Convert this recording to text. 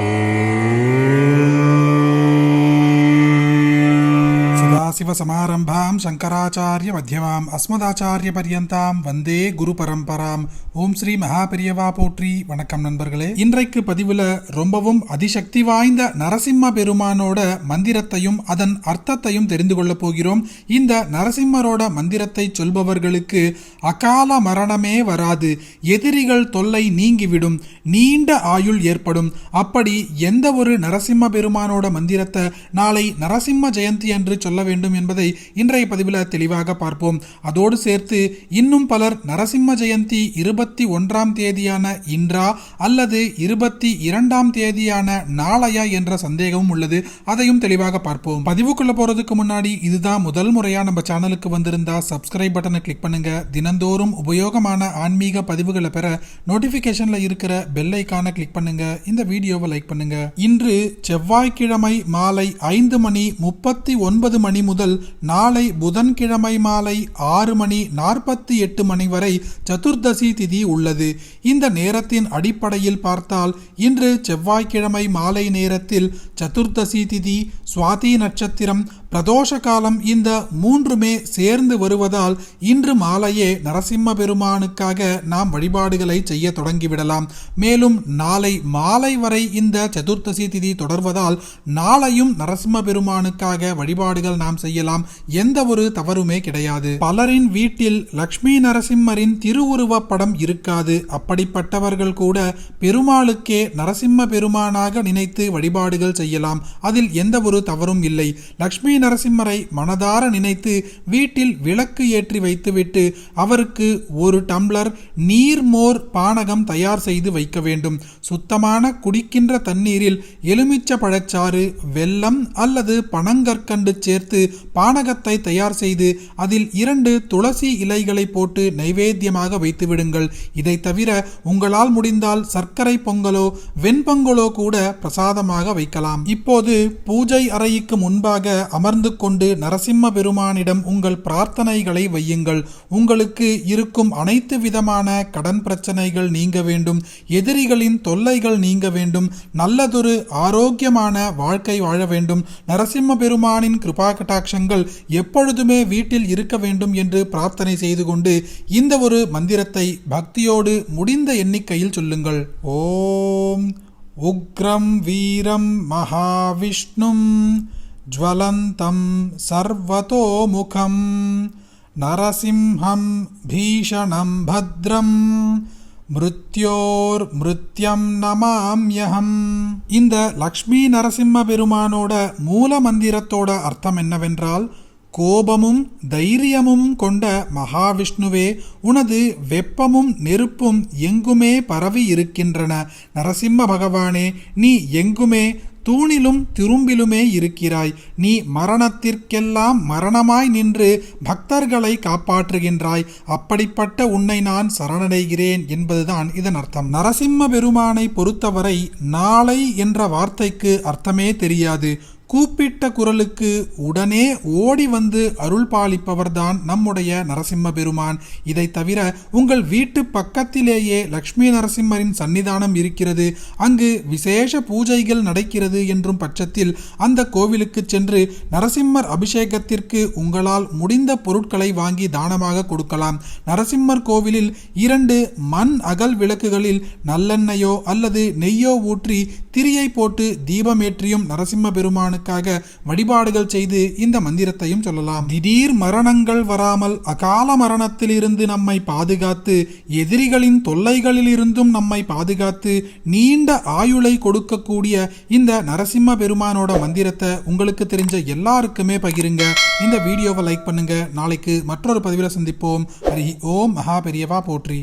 Oh. சதாசிவசமாரம்பாம் Shankaracharya மத்தியமாம் அஸ்மதாச்சாரிய பரியந்தாம் வந்தே குரு பரம்பராம் ஓம் ஸ்ரீ மகாபெரியவா போற்றி வணக்கம் நண்பர்களே. இன்றைக்கு பதிவுல ரொம்பவும் அதிசக்தி வாய்ந்த நரசிம்ம பெருமானோட மந்திரத்தையும் அதன் அர்த்தத்தையும் தெரிந்து கொள்ளப் போகிறோம். இந்த நரசிம்மரோட மந்திரத்தை சொல்பவர்களுக்கு அகால மரணமே வராது. எதிரிகள் தொல்லை நீங்கிவிடும். நீண்ட ஆயுள் ஏற்படும். அப்படி எந்த ஒரு நரசிம்ம பெருமானோட மந்திரத்தை நாளை நரசிம்ம ஜெயந்தி என்று சொல்ல வேண்டும் என்பதை இன்றைய பதிவில் தெளிவாக பார்ப்போம். அதோடு சேர்த்து இன்னும் பலர் நரசிம்ம ஜெயந்தி இருபத்தி ஒன்றாம் தேதியான இன்றா அல்லது இருபத்தி இரண்டாம் தேதியான நாளையா என்ற சந்தேகமும் உள்ளது. அதையும் தெளிவாக பார்ப்போம். பதிவுக்குள்ள போறதுக்கு முன்னாடி இதுதான் முதல் முறையா நம்ம சேனலுக்கு வந்திருந்தா சப்ஸ்கிரைப் பட்டனை கிளிக் பண்ணுங்க. தினந்தோறும் உபயோகமான ஆன்மீக பதிவுகளை பெற நோட்டிபிகேஷன்ல இருக்கிற பெல் ஐக்கான கிளிக் பண்ணுங்க. இந்த வீடியோவை லைக் பண்ணுங்க. இன்று செவ்வாய்க்கிழமை மாலை ஐந்து மணி முப்பத்தி ஒன்பது மணி முதல் நாளை புதன்கிழமை மாலை ஆறு மணி நாற்பத்தி எட்டு மணி வரை சதுர்தசி திதி உள்ளது. இந்த நேரத்தின் அடிப்படையில் பார்த்தால் இன்று செவ்வாய்க்கிழமை மாலை நேரத்தில் சதுர்தசி திதி சுவாதி நட்சத்திரம் பிரதோஷ காலம் இந்த மூன்றுமே சேர்ந்து வருவதால் இன்று மாலையே நரசிம்ம பெருமானுக்காக நாம் வழிபாடுகளை செய்ய தொடங்கிவிடலாம். மேலும் நாளை மாலை வரை இந்த சதுர்த்தசி திதி தொடர்வதால் நாளையும் நரசிம்ம பெருமானுக்காக வழிபாடுகள் நாம் செய்யலாம். எந்த ஒரு தவறுமே கிடையாது. பலரின் வீட்டில் லக்ஷ்மி நரசிம்மரின் திருவுருவ படம் இருக்காது. அப்படிப்பட்டவர்கள் கூட பெருமாளுக்கே நரசிம்ம பெருமானாக நினைத்து வழிபாடுகள் செய்யலாம். அதில் எந்த ஒரு தவறும் இல்லை. லக்ஷ்மி நரசிம்மரை மனதார நினைத்து வீட்டில் விளக்கு ஏற்றி வைத்துவிட்டு அவருக்கு ஒரு டம்ளர் நீர்மோர் பானகம் தயார் செய்து வைக்க வேண்டும். சுத்தமான குடிக்கின்ற தண்ணீரில் எலுமிச்ச பழச்சாறு வெல்லம் அல்லது பனங்கற்கண்டு சேர்த்து பானகத்தை தயார் செய்து அதில் இரண்டு துளசி இலைகளை போட்டு நைவேத்தியமாக வைத்துவிடுங்கள். இதை தவிர உங்களால் முடிந்தால் சர்க்கரை பொங்கலோ வெண்பொங்கலோ கூட பிரசாதமாக வைக்கலாம். இப்போது பூஜை அறைக்கு முன்பாக அமர்ந்து கொண்டு நரசிம்ம பெருமானிடம் உங்கள் பிரார்த்தனைகளை வையுங்கள். உங்களுக்கு இருக்கும் அனைத்து விதமான கடன் பிரச்சனைகள் நீங்க வேண்டும். எதிரிகளின் தொல்லைகள் நீங்க வேண்டும். நல்லதொரு ஆரோக்கியமான வாழ்க்கை வாழ வேண்டும். நரசிம்ம பெருமானின் கிருபா கட்டாட்சங்கள் எப்பொழுதுமே வீட்டில் இருக்க வேண்டும் என்று பிரார்த்தனை செய்து கொண்டு இந்த ஒரு மந்திரத்தை பக்தியோடு முடிந்த எண்ணிக்கையில் சொல்லுங்கள். ஓம் உக்ரம் வீரம் மகாவிஷ்ணும். ज्वलन्तं सर्वतोमुखं नरसिंहं भीषणं भद्रं மிருத்யோர்மிருத்யம் நமாம்யகம் இந்த லக்ஷ்மி நரசிம்ம பெருமானோட மூல மந்திரத்தோட அர்த்தம் என்னவென்றால் கோபமும் தைரியமும் கொண்ட மகாவிஷ்ணுவே உனது வெப்பமும் நெருப்பும் எங்குமே பரவி இருக்கின்றன நரசிம்ம பகவானே நீ எங்குமே தூணிலும் திரும்பிலுமே இருக்கிறாய். நீ மரணத்திற்கெல்லாம் மரணமாய் நின்று பக்தர்களை காப்பாற்றுகின்றாய். அப்படிப்பட்ட உன்னை நான் சரணடைகிறேன் என்பதுதான் இதன் அர்த்தம். நரசிம்ம பெருமானை பொறுத்தவரை நாளை என்ற வார்த்தைக்கு அர்த்தமே தெரியாது. கூப்பிட்ட குரலுக்கு உடனே ஓடி வந்து அருள் பாலிப்பவர்தான் நம்முடைய நரசிம்ம பெருமான். இதை தவிர உங்கள் வீட்டு பக்கத்திலேயே லக்ஷ்மி நரசிம்மரின் சன்னிதானம் இருக்கிறது. அங்கு விசேஷ பூஜைகள் நடக்கிறது என்றும் பட்சத்தில் அந்த கோவிலுக்கு சென்று நரசிம்மர் அபிஷேகத்திற்கு உங்களால் முடிந்த பொருட்களை வாங்கி தானமாக கொடுக்கலாம். நரசிம்மர் கோவிலில் இரண்டு மண் அகல் விளக்குகளில் நல்லெண்ணெயோ அல்லது நெய்யோ ஊற்றி திரியை போட்டு தீபமேற்றியும் நரசிம்ம பெருமானுக்காக வழிபாடுகள் செய்து இந்த மந்திரத்தையும் சொல்லலாம். திடீர் மரணங்கள் வராமல் அகால மரணத்திலிருந்து நம்மை பாதுகாத்து எதிரிகளின் தொல்லைகளில் இருந்தும் நம்மை பாதுகாத்து நீண்ட ஆயுளை கொடுக்கக்கூடிய இந்த நரசிம்ம பெருமானோட மந்திரத்தை உங்களுக்கு தெரிஞ்ச எல்லாருக்குமே பகிருங்க. இந்த வீடியோவை லைக் பண்ணுங்க. நாளைக்கு மற்றொரு பதிவில் சந்திப்போம். ஹரி ஓம் மகா பெரியவா போற்றி.